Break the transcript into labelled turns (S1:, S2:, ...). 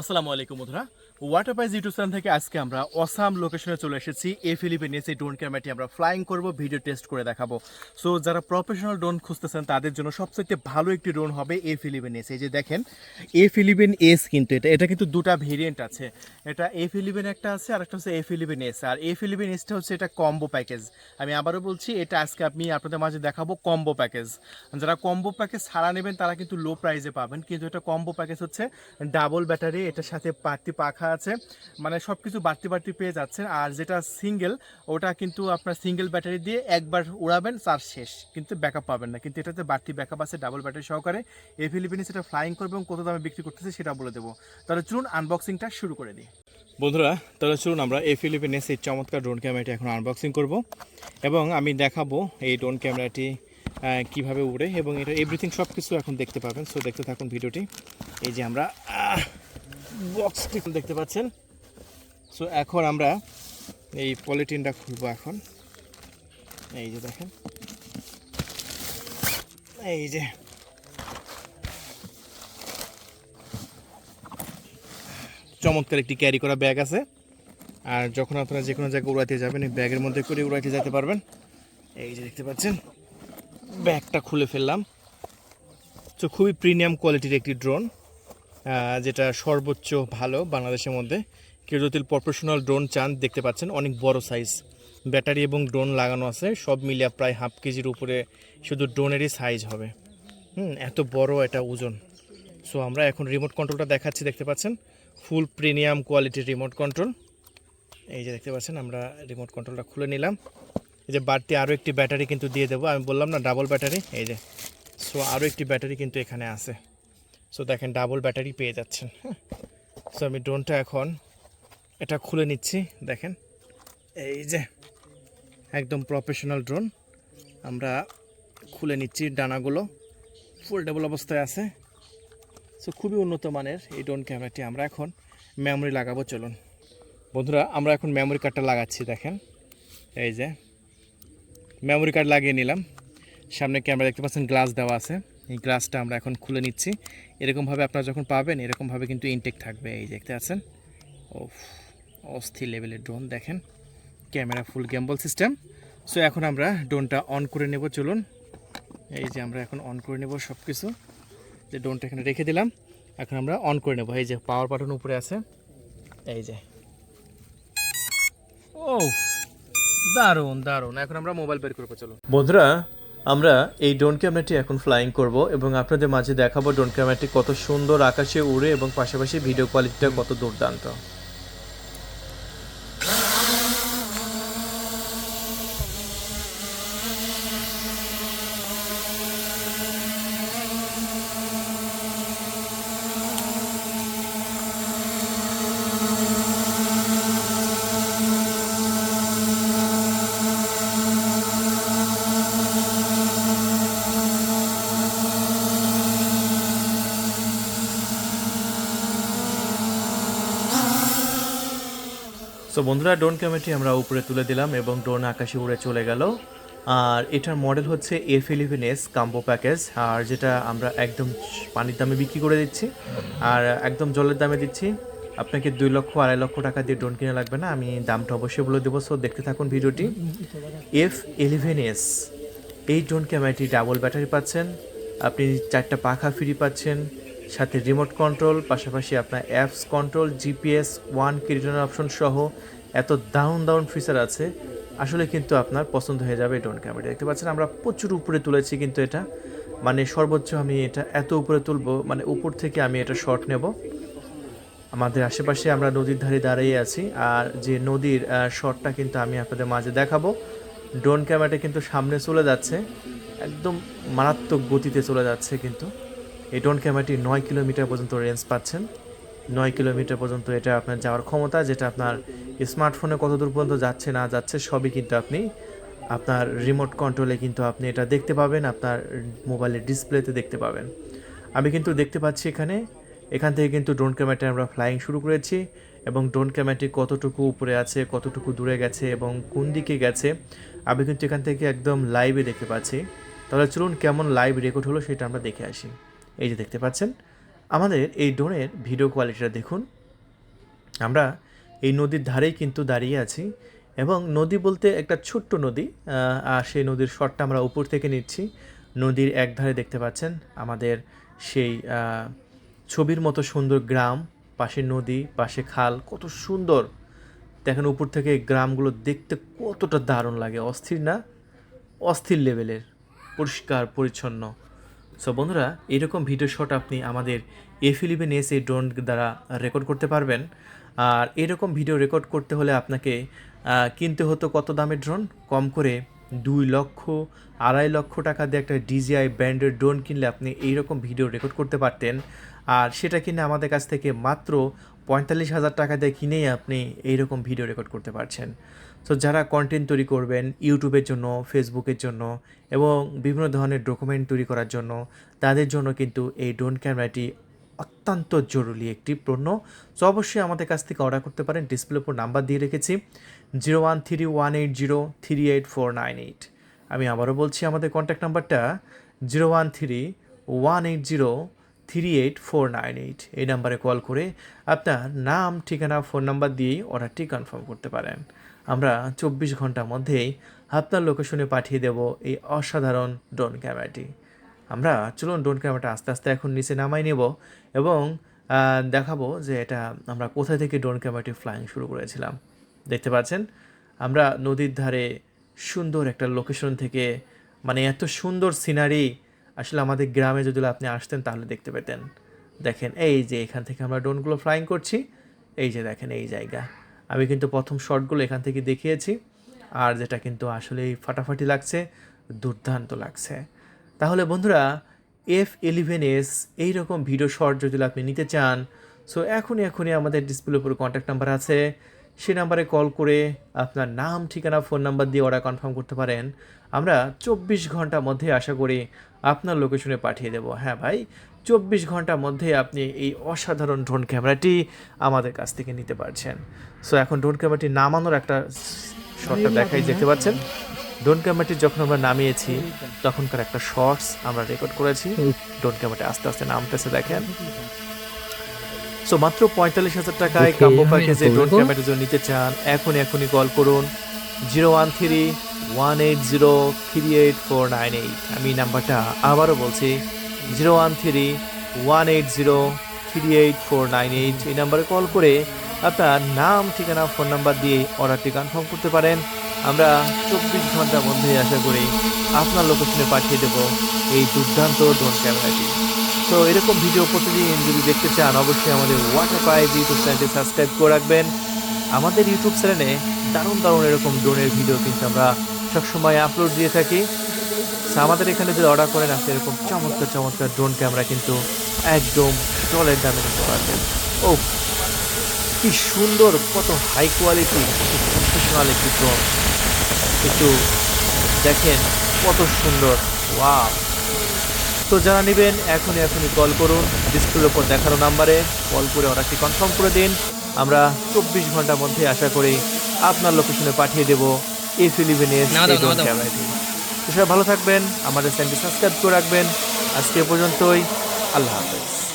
S1: আসসালামু আলাইকুম বন্ধুরা। ওয়াটার পাইজ ইউটিউব চ্যানেল থেকে আজকে আমরা অসাম লোকেশনে চলে এসেছি। এ ফিলিপিনেস এই ড্রোন ক্যামেরাটি আমরা ফ্লাইং করব ভিডিও টেস্ট করে দেখাবো। সো যারা প্রফেশনাল ড্রোন খুঁজতেছেন, তাদের জন্য সবচেয়ে ভালো একটি ড্রোন হবে এ ফিলিপিনেস এই যে দেখেন, এ ফিলিপিন এস কিন্তু এটা এটা কিন্তু দুটা ভেরিয়েন্ট আছে। এটা এ ফিলিপিন একটা আছে আর একটা হচ্ছে এ ফিলিপিন এস আর এ ফিলিপিন এসটা হচ্ছে এটা কম্বো প্যাকেজ আমি আবারও বলছি, এটা আজকে আমি আপনাদের মাঝে দেখাবো কম্বো প্যাকেজ যারা কম্বো প্যাকেজ ছাড়া নেবেন, তারা কিন্তু লো প্রাইসে পাবেন। কিন্তু এটা কম্বো প্যাকেজ হচ্ছে ডাবল ব্যাটারি এটার সাথে বাড়তি পাখা আছে। মানে সব কিছু বাড়তি বাড়তি পেয়ে যাচ্ছেন। আর যেটা সিঙ্গেল ওটা কিন্তু আপনার সিঙ্গেল ব্যাটারি দিয়ে একবার উড়াবেন চার্জ শেষ। কিন্তু ব্যাকআপ পাবেন না। কিন্তু এটাতে বাড়তি ব্যাকআপ আছে ডাবল ব্যাটারি সহকারে। এই ফিলিপিনে সেটা ফ্লাইং করবে এবং কত দামে বিক্রি করতেছে সেটা বলে দেবো। তাহলে চলুন আনবক্সিংটা শুরু করে দিই। বন্ধুরা, তাহলে চলুন আমরা এই ফিলিপিনেস এই চমৎকার ড্রোন ক্যামেরাটি এখন আনবক্সিং করব। এবং আমি দেখাবো এই ড্রোন ক্যামেরাটি কীভাবে উড়ে এবং এটা এভরিথিং সব কিছু এখন দেখতে পাবেন। সো দেখতে থাকুন ভিডিওটি। এই যে আমরা বক্সটি দেখতে পাচ্ছেন? সো এখন আমরা এই পলিটিনটা খুলবো এখন। এই যে দেখেন। এই যে। চমৎকার একটি ক্যারি করা ব্যাগ আছে। আর যখন আপনারা যে কোনো জায়গায় উড়াইতে যাবেন, এই ব্যাগের মধ্যে করে উড়াইতে যেতে পারবেন। এই যে দেখতে পাচ্ছেন। ব্যাগটা খুলে ফেললাম। তো খুবই প্রিমিয়াম কোয়ালিটির একটি ড্রোন যেটা সর্বোচ্চ ভালো বাংলাদেশের মধ্যে। যদি প্রফেশনাল ড্রোন চান দেখতে পাচ্ছেন, অনেক বড় সাইজ। ব্যাটারি এবং ড্রোন লাগানো আছে, সব মিলিয়ে প্রায় হাফ কেজির উপরে শুধু ড্রোনেরই সাইজ হবে। হুম, এত বড় এটা ওজন। সো আমরা এখন রিমোট কন্ট্রোলটা দেখাচ্ছি, দেখতে পাচ্ছেন? ফুল প্রিমিয়াম কোয়ালিটির রিমোট কন্ট্রোল এই যে দেখতে পাচ্ছেন, আমরা রিমোট কন্ট্রোলটা খুলে নিলাম। এই যে বাড়তি আরও একটি ব্যাটারি কিন্তু দিয়ে দেবো। আমি বললাম না ডাবল ব্যাটারি। এই যে, সো আরও একটি ব্যাটারি কিন্তু এখানে আছে। সো দেখেন ডাবল ব্যাটারি পেয়ে যাচ্ছেন। হ্যাঁ। সো আমি ড্রোনটা এখন এটা খুলে নিচ্ছি, দেখেন। এই যে, একদম প্রফেশনাল ড্রোন আমরা খুলে নিচ্ছি ডানাগুলো। ফোল্ডেবল অবস্থায় আছে। সো খুবই উন্নত মানের এই ড্রোন ক্যামেরাটি আমরা এখন মেমোরি লাগাবো, চলুন। বন্ধুরা, আমরা এখন মেমোরি কার্ডটা লাগাচ্ছি, দেখেন। এই যে মেমোরি কার্ড লাগিয়ে নিলাম। সামনে ক্যামেরা দেখতে পাচ্ছেন গ্লাস দেওয়া আছে। এই গ্লাসটা আমরা এখন খুলে নিচ্ছি। এরকমভাবে আপনারা যখন পাবেন, এরকমভাবে কিন্তু ইনটেক থাকবে। এই দেখতে পাচ্ছেন? ও অস্থির লেভেলের ড্রোন দেখেন। Camera full gimbal system so এখন আমরা ড্রোনটা অন করে নেব, চলুন। এই যে আমরা এখন অন করে নেব সব কিছু যে ড্রোনটা এখানে রেখে দিলাম, এখন আমরা অন করে নেব। এই যে পাওয়ার বাটন উপরে আছে। এই যে। ও দারুণ দারুণ। এখন আমরা মোবাইল বের করব, চলুন। বন্ধুরা আমরা এই ড্রোন ক্যামেরাটি এখন ফ্লাইং করব এবং আপনাদের মাঝে দেখাবো ড্রোন ক্যামেরাটি কত সুন্দর আকাশে উড়ে এবং পাশাপাশি ভিডিও কোয়ালিটিটা কত দুর্দান্ত। সো বন্ধুরা ড্রোন ক্যামেরাটি আমরা উপরে তুলে দিলাম এবং ড্রোন আকাশে উড়ে চলে গেল। আর এটার মডেল হচ্ছে এ ফিলিপিন এস কাম্বো প্যাকেজ আর যেটা আমরা একদম পানির দামে বিক্রি করে দিচ্ছি। আর একদম জলের দামে দিচ্ছি। আপনাকে দুই লক্ষ, আড়াই লক্ষ টাকা দিয়ে ড্রোন কিনে লাগবে না, আমি দামটা অবশ্যই বলে দেবো। সো দেখতে থাকুন ভিডিওটি। এফ ইলেভেন এস এই ড্রোন ক্যামেরাটি ডাবল ব্যাটারি পাচ্ছেন। আপনি চারটা পাখা ফ্রি পাচ্ছেন। সাথে রিমোট কন্ট্রোল পাশাপাশি আপনার অ্যাপস কন্ট্রোল জিপিএস ওয়ান কিরিটনের অপশন সহ এত দারুণ দারুণ ফিচার আছে, আসলে কিন্তু আপনার পছন্দ হয়ে যাবে ড্রোন ক্যামেরা দেখতে পাচ্ছেন, আমরা প্রচুর উপরে তুলেছি কিন্তু এটা। মানে সর্বোচ্চ আমি এটা এত উপরে তুলবো মানে উপর থেকে আমি এটা শর্ট নেব। আমাদের আশেপাশে আমরা নদীর ধারে দাঁড়িয়ে আছি, আর যে নদীর শটটা কিন্তু আমি আপনাদের মাঝে দেখাবো। ড্রোন ক্যামেরাটা কিন্তু সামনে চলে যাচ্ছে, একদম মারাত্মক গতিতে চলে যাচ্ছে কিন্তু। এই ড্রোন ক্যামেরাটি নয় কিলোমিটার পর্যন্ত রেঞ্জ পাচ্ছেন। নয় কিলোমিটার পর্যন্ত এটা আপনার যাওয়ার ক্ষমতা, যেটা আপনার স্মার্টফোনে কত দূর পর্যন্ত যাচ্ছে, না যাচ্ছে, সবই কিন্তু আপনি আপনার রিমোট কন্ট্রোলে কিন্তু আপনি এটা দেখতে পাবেন, আপনার মোবাইলের ডিসপ্লেতে দেখতে পাবেন। আমি কিন্তু দেখতে পাচ্ছি এখানে, এখান থেকে কিন্তু ড্রোন ক্যামেরাটা আমরা ফ্লাইং শুরু করেছি এবং ড্রোন ক্যামেরাটি কতটুকু উপরে আছে, কতটুকু দূরে গেছে এবং কোন দিকে গেছে, আমি কিন্তু এখান থেকে একদম লাইভে দেখতে পাচ্ছি। তাহলে চলুন কেমন লাইভ রেকর্ড হলো সেটা আমরা দেখে আসি। এই যে দেখতে পাচ্ছেন, আমাদের এই ড্রোনের ভিডিও কোয়ালিটিটা দেখুন। আমরা এই নদীর ধারেই কিন্তু দাঁড়িয়ে আছি এবং নদী বলতে একটা ছোট্ট নদী আর সেই নদীর শটটা আমরা উপর থেকে নিচ্ছি। নদীর এক ধারে দেখতে পাচ্ছেন আমাদের সেই ছবির মতো সুন্দর গ্রাম, পাশে নদী, পাশে খাল, কত সুন্দর। দেখেন উপর থেকে গ্রামগুলো দেখতে কতটা দারুণ লাগে, অস্থির না? অস্থির লেভেলের পরিষ্কার, পরিচ্ছন্ন। সো বন্ধুরা, এরকম ভিডিও শট আপনি আমাদের এ ফিলিপেন এস এই ড্রোন দ্বারা রেকর্ড করতে পারবেন। আর এরকম ভিডিও রেকর্ড করতে হলে আপনাকে কিনতে হতো কত দামের ড্রোন কম করে দুই লক্ষ, আড়াই লক্ষ টাকা দিয়ে একটা ডিজিআই ব্র্যান্ডের ড্রোন কিনলে আপনি এইরকম ভিডিও রেকর্ড করতে পারতেন। আর সেটা কিনে আমাদের কাছ থেকে মাত্র পঁয়তাল্লিশ হাজার টাকা দিয়ে কিনেই আপনি এইরকম ভিডিও রেকর্ড করতে পারছেন। সো যারা কন্টেন্ট তৈরি করবেন, ইউটিউবের জন্য ফেসবুকের জন্য এবং বিভিন্ন ধরনের ডকুমেন্ট তৈরি করার জন্য, তাদের জন্য কিন্তু এই ড্রোন ক্যামেরাটি অত্যন্ত জরুরি একটি পণ্য। সো অবশ্যই আমাদের কাছ থেকে অর্ডার করতে পারেন। ডিসপ্লের উপর নাম্বার দিয়ে রেখেছি। Zero one three one eight zero three eight four nine eight আমি আবারও বলছি, আমাদের কন্ট্যাক্ট নাম্বারটা zero one three one eight zero three eight four nine eight এই নাম্বারে কল করে আপনার নাম, ঠিকানা ফোন নাম্বার দিয়েই অর্ডারটি কনফার্ম করতে পারেন। আমরা চব্বিশ ঘণ্টার মধ্যেই আপনার লোকেশনে পাঠিয়ে দেব এই অসাধারণ ড্রোন ক্যামেরাটি আমরা চলুন ড্রোন ক্যামেরাটা আস্তে আস্তে এখন নিচে নামাই নেব এবং দেখাবো যে এটা আমরা কোথায় থেকে ড্রোন ক্যামেরাটি ফ্লাইং শুরু করেছিলাম। দেখতে পাচ্ছেন? আমরা নদীর ধারে সুন্দর একটা লোকেশন থেকে মানে এত সুন্দর সিনারি আসলে আমাদের গ্রামে যদি আপনি আসতেন তাহলে দেখতে পেতেন। দেখেন, এই যে এখান থেকে আমরা ড্রোনগুলো ফ্লাইং করছি, এই যে দেখেন এই জায়গা। আমি কিন্তু প্রথম শটগুলো এখান থেকে দেখিয়েছি, আর যেটা কিন্তু আসলেই ফাটাফাটি লাগছে, দুর্দান্ত লাগছে। তাহলে বন্ধুরা এফ ইলেভেন এস এইরকম ভিডিও শট যদি আপনি নিতে চান সো এখনই এখনই আমাদের ডিসপ্লের উপর কন্ট্যাক্ট নাম্বার আছে। সে নাম্বারে কল করে আপনার নাম ঠিকানা ফোন নাম্বার দিয়ে অর্ডার কনফার্ম করতে পারেন। আমরা চব্বিশ ঘণ্টার মধ্যে আশা করি আপনার লোকেশনে পাঠিয়ে দেবো। হ্যাঁ ভাই চব্বিশ ঘণ্টার মধ্যে আপনি এই অসাধারণ ড্রোন ক্যামেরাটি আমাদের কাছ থেকে নিতে পারছেন। সো এখন ড্রোন ক্যামেরাটি নামানোর একটা শটটা দেখাই দেখতে পাচ্ছেন। ড্রোন ক্যামেরাটি যখন আমরা নামিয়েছি তখনকার একটা শর্টস আমরা রেকর্ড করেছি। ডোন ক্যামেরাটি আস্তে আস্তে নামতেছে দেখেন। সো মাত্র পঁয়তাল্লিশ হাজার টাকায় কাম্বো প্যাকেজে ড্রোন
S2: বলব।
S1: ক্যামেরার জন্য নিতে চান এখনই এখনই কল করুন। Zero one three one eight zero three eight four nine eight আমি নাম্বারটা আবারও বলছি zero one three one eight zero three eight four nine eight এই নাম্বারে কল করে আপনার নাম ঠিকানা ফোন নাম্বার দিয়ে অর্ডারটি কনফার্ম করতে পারেন। আমরা চব্বিশ ঘণ্টার মধ্যে আশা করি আপনার লোকেশনে পাঠিয়ে দেব এই দুর্দান্ত ড্রোন ক্যামেরাটি তো এরকম ভিডিও প্রতিদিন যদি দেখতে চান, অবশ্যই আমাদের ওয়াটার পাইপ ইউটিউব চ্যানেলটি সাবস্ক্রাইব করে রাখবেন। আমাদের ইউটিউব চ্যানেলে দারুণ দারুণ এরকম ড্রোনের ভিডিও কিন্তু আমরা সবসময় আপলোড দিয়ে থাকি। আমাদের এখানে যদি অর্ডার করেন, আপনি এরকম চমৎকার চমৎকার ড্রোন ক্যামেরা কিন্তু একদম জলের দামে নিতে পারবেন। ও কি সুন্দর, কত হাই কোয়ালিটি প্রফেশনাল একটি ড্রোন একটু দেখেন কত সুন্দর। ওয়া তো যারা নেবেন এখনই এখনই কল করুন। ডিসপ্লের উপর দেখানো নাম্বারে কল করে অর্ডারটি কনফার্ম করে দিন। আমরা চব্বিশ ঘণ্টার মধ্যে আশা করি আপনার লোকেশনে পাঠিয়ে দেব
S2: নাও দাও।
S1: ক্যামেরাটি তো সবাই ভালো থাকবেন আমাদের চ্যানেলটি সাবস্ক্রাইব করে রাখবেন। আজকে পর্যন্তই আল্লাহ হাফেজ।